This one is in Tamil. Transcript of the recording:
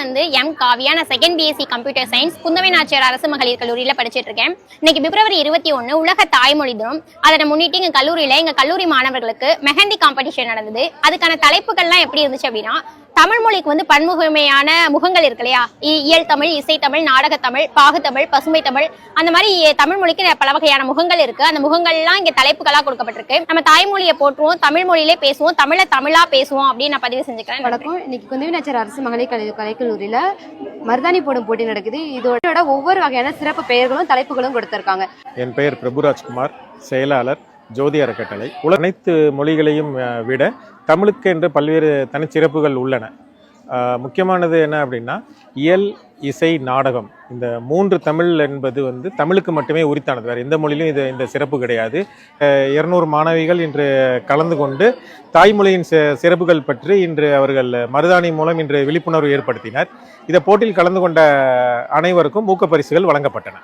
வந்து எம் காவியா நான் second BSc computer science Kundavai Nachiyar அரசு மகளிர் கல்லூரியில் படிச்சிட்டு இருக்கேன். இன்னைக்கு பிப்ரவரி இருபத்தி ஒன்று உலக தாய்மொழி தினம். அதை முன்னிட்டு எங்கள் கல்லூரியில் எங்கள் கல்லூரி மாணவர்களுக்கு மெஹந்தி காம்படிஷன் நடந்தது. அதுக்கான தலைப்புகள்லாம் எப்படி இருந்துச்சு அப்படின்னா தமிழ் மொழிக்கு வந்து பன்முகமையான முகங்கள் இருக்கு இல்லையா? இ- இயல் தமிழ் இசைத்தமிழ் நாடகத்தமிழ் பாகுத்தமிழ் பசுமை தமிழ் அந்த மாதிரி தமிழ் மொழிக்கு பல வகையான முகங்கள் இருக்கு. அந்த முகங்கள்லாம் இங்க தலைப்புகளா கொடுக்கப்பட்டிருக்கு. நம்ம தாய்மொழியை போற்றுவோம் தமிழ் மொழியிலே பேசுவோம் தமிழை தமிழா பேசுவோம் அப்படின்னு நான் பதிவு செஞ்சுக்கிறேன். வணக்கம். இன்னைக்கு குந்தவிநாச்சர் அரசு மகளிர் கலை கலைக்கல்லூரியில மருதாணி போடும் போட்டி நடக்குது. இதோட ஒவ்வொரு வகையான சிறப்பு பெயர்களும் தலைப்புகளும் கொடுத்திருக்காங்க. என் பெயர் பிரபுராஜ்குமார் செயலாளர். ஜோதி அறக்கட்டளை உலக அனைத்து மொழிகளையும் விட தமிழுக்கு என்று பல்வேறு தனிச்சிறப்புகள் உள்ளன. முக்கியமானது என்ன அப்படின்னா இயல் இசை நாடகம். இந்த மூன்று தமிழ் என்பது வந்து தமிழுக்கு மட்டுமே உரித்தானது. வேறு எந்த மொழியிலும் இது இந்த சிறப்பு கிடையாது. இருநூறு மாணவிகள் இன்று கலந்து கொண்டு தாய்மொழியின் சிறப்புகள் பற்றி இன்று அவர்கள் மருதாணி மூலம் இன்று விழிப்புணர்வு ஏற்படுத்தினர். இந்த போட்டியில் கலந்து கொண்ட அனைவருக்கும் ஊக்கப்பரிசுகள் வழங்கப்பட்டன.